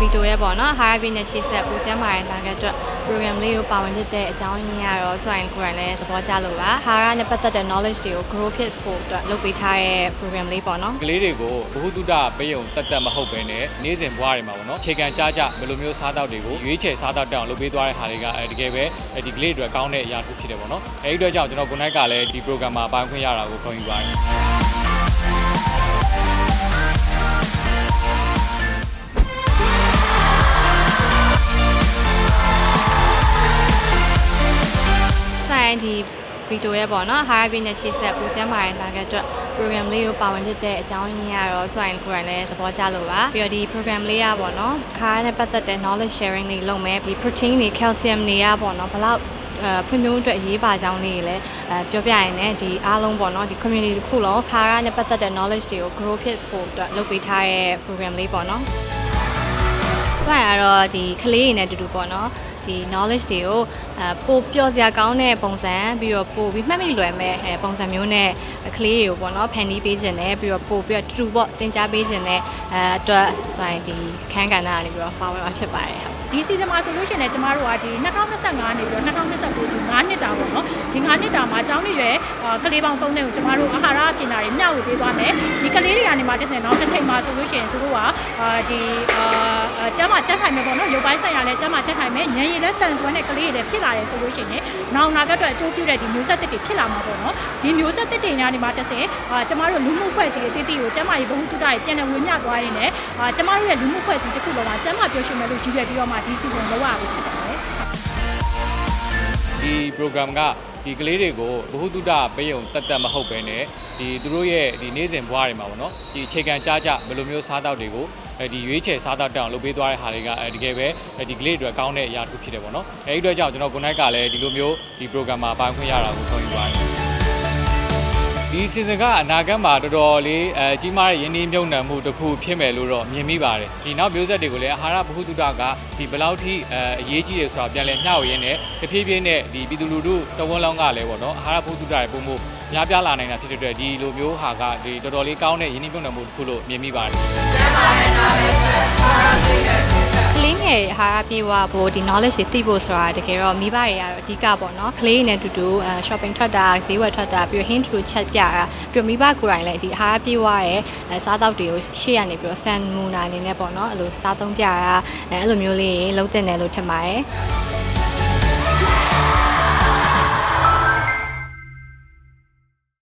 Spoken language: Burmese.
ဗီဒီယိုရဲ့ပေါ့နော်ဟာရပြည်နဲ့ရှေ့ဆက်ပူကျမ်းမာရဲ့နာဂတ်အတွက် program လေးကိုပါဝင်ဖြစ်တဲ့အကြောင်းရင်းကတော့ဆိုရင်ကိုယ်တိုင်လည်းသဘောကျလို့ပါဟာရနဲ့ပတ်သက်တဲ့ knowledge တွေကို grow ဖြစ်ဖို့အတွက်လုပ်ပေးထားတဲ့ program လေးပေါ့နော်ကလေးတွေကိုဘ ഹു တုတပေးုံတက်တက်မဟုတ်ပဲနဲ့နေ့စဉ်ဘဝတွေမှာပေါ့နော်ခြေခံကြားကြဘယ်လိုမျိုးစားတောက်တွေကိုရွေးချယ်စားတောက်တောင်လုပ်ပေးသွားတဲ့ဟာတွေကအဲတကယ်ပဲအဲဒီကလေးတွေအတွက်ကောင်းတဲ့အရာတစ်ခုဖြစ်တယ်ပေါ့နော်အဲဒီအတွက်ကြောင့်ကျွန်တော်ကိုနိုင်ကလည်းဒီ program မှာပါဝင်ခွင့်ရတာကိုခေါင်းယူပါတယ် ဗီဒီယိုရဲ့ပေါ့နော်ဟာရပြည်နဲ့ရှေ့ဆက်ပူကျမ်းမာရဲ့နာဂတ်အတွက် program လေးကိုပါဝင်ဖြစ်တဲ့အကြောင်းရင်းကတော့ဆိုရင်ကိုယ်တိုင်လည်းသဘောကျလို့ပါပြီးတော့ဒီ program လေးကပေါ့နော်ခါရနဲ့ပတ်သက်တဲ့ knowledge sharing တွေလုပ်မယ်ဒီ protein တွေ calcium တွေကပေါ့နော်ဘယ်လောက်အဲဖွံ့ဖြိုးမှုအတွက်အရေးပါကြောင်းလေးတွေလည်းအဲပြောပြရင်လည်းဒီအားလုံးပေါ့နော်ဒီ community တစ်ခုလုံးခါရနဲ့ပတ်သက်တဲ့ knowledge တွေကို grow ဖြစ်ဖို့အတွက်လုပ်ပေးထားတဲ့ program လေးပေါ့နော်ဆိုရတော့ဒီကလေးတွေနဲ့အတူတူပေါ့နော် ဒီ knowledge တွေကိုအဲပိုပျော်စရာကောင်းတဲ့ပုံစံပြီးတော့ပိုပြီးမှတ်မိလွယ်မဲ့အဲပုံစံမျိုးနဲ့ကလေးတွေကိုပေါ့နော်ဖန်တီးပေးခြင်းနဲ့ပြီးတော့ပိုပြီးတော့တူတူပေါ့တင် जा ပေးခြင်းနဲ့အဲအတွက်ဆိုရင်ဒီခန်းကဏ္ဍကနေပြီးတော့ပါဝင်မှာဖြစ်ပါတယ်ဟုတ်ဒီစီဇန်မှာဆိုလို့ရှိရင်လည်းကျမတို့ကဒီ2025နေပြီးတော့2029ဒီ9နှစ်တာပေါ့နော်ဒီ9နှစ်တာမှာကျောင်းနေရွယ်အာကလေးပေါင်း3နှစ်ကိုကျမတို့အာဟာရပညာတွေမျှဝေပေးသွားမယ်ဒီ ကလေးတွေကနေမှတစ်ဆင့်နောက်တစ်ချိန်မှာဆိုလို့ရှိရင်သူတို့ကအာဒီအာကျမ်းမာချက်ထိုင်မယ်ပေါ့နော်ရုပ်ပိုင်းဆိုင်ရာလည်းကျမ်းမာချက်ထိုင်မယ်ဉာဏ်ရည်လည်းတန်ဆွမ်းတဲ့ကလေးတွေလည်းဖြစ်လာတယ်ဆိုလို့ရှိရင်နောင်နာကအတွက်အကျိုးပြုတဲ့ဒီမျိုးဆက်တစ်တွေဖြစ်လာမှာပေါ့နော်ဒီမျိုးဆက်တစ်တွေညနေမှာတစ်ဆင့်အာကျမတို့လူမှုဖွဲ့စည်းရေးတည်တည်ကိုကျမ်းမာရေးဘဝတုဒ္ဒတွေပြန်လည်ဝင်မြသွားရင်လည်းအာကျမတို့ရဲ့လူမှုဖွဲ့စည်းတစ်ခုလုံးမှာကျမ်းမာပျော်ရွှင်မယ်လို့ကြီးပြပြီးတော့မှဒီ season လောက်ရပြီဖြစ်တယ်လေဒီ program က ဒီကလေးတွေကိုဘ ഹു တုတပေးုံတက်တက်မဟုတ်ပဲနဲ့ဒီသူတို့ရဲ့ဒီနေ့စဉ်ဘဝတွေမှာပေါ့နော်ဒီခြေခံကြားကြဘယ်လိုမျိုးစားတောက်တွေကိုအဲဒီရွေးချယ်စားတောက်တောင်လုပ်ပေးသွားတဲ့ဟာတွေကအဲတကယ်ပဲဒီကလေးတွေအတွက်ကောင်းတဲ့အရာတစ်ခုဖြစ်တယ်ပေါ့နော်အဲဒီအတွက်ကြောင့်ကျွန်တော်ကိုနိုင်ကလည်းဒီလိုမျိုးဒီ program မှာပါဝင်ခွင့်ရတာကိုခေါင်းယူပါတယ် ဒီ season ကအနာဂတ်မှာတော်တော်လေးအဲကြီးမားတဲ့ယင်းနှီးမြုပ်နှံမှုတစ်ခုဖြစ်မယ်လို့တော့မြင်မိပါတယ်ဒီနောက်မျိုးဆက်တွေကိုလည်းအာဟာရဗဟုသုတကဒီဘယ်လောက်ထိအဲအရေးကြီးတယ်ဆိုတာပြန်လည်မျှဝေရင်းနဲ့တဖြည်းဖြည်းနဲ့ဒီပြည်သူလူထုတဝန်းလောင်းကလည်းပေါ့နော်အာဟာရဗဟုသုတတွေပုံမှုများပြားလာနိုင်တာဖြစ်တဲ့အတွက်ဒီလိုမျိုးဟာကဒီတော်တော်လေးကောင်းတဲ့ယင်းနှီးမြုပ်နှံမှုတစ်ခုလို့မြင်မိပါတယ်က လေးငယ်ဟာပြေဝဖို့ဒီ knowledge တွေသိဖို့ဆိုတာတကယ်တော့မိဘတွေကတော့အဓိကပေါ့နော်ကလေးတွေနဲ့အတူတူအဲ shopping ထွက်တာဈေးဝယ်ထွက်တာပြီးတော့ hint တူချက်ပြတာပြီးတော့မိဘကိုယ်တိုင်လည်းဒီဟာပြေဝရဲ့အဲစားတောက်တွေကိုရှေ့ကနေပြီးတော့ sand မူနာအနေနဲ့ပေါ့နော်အဲ့လိုစားသုံးပြတာအဲအဲ့လိုမျိုးလေးလုံးတင်တယ်လို့ထင်ပါတယ်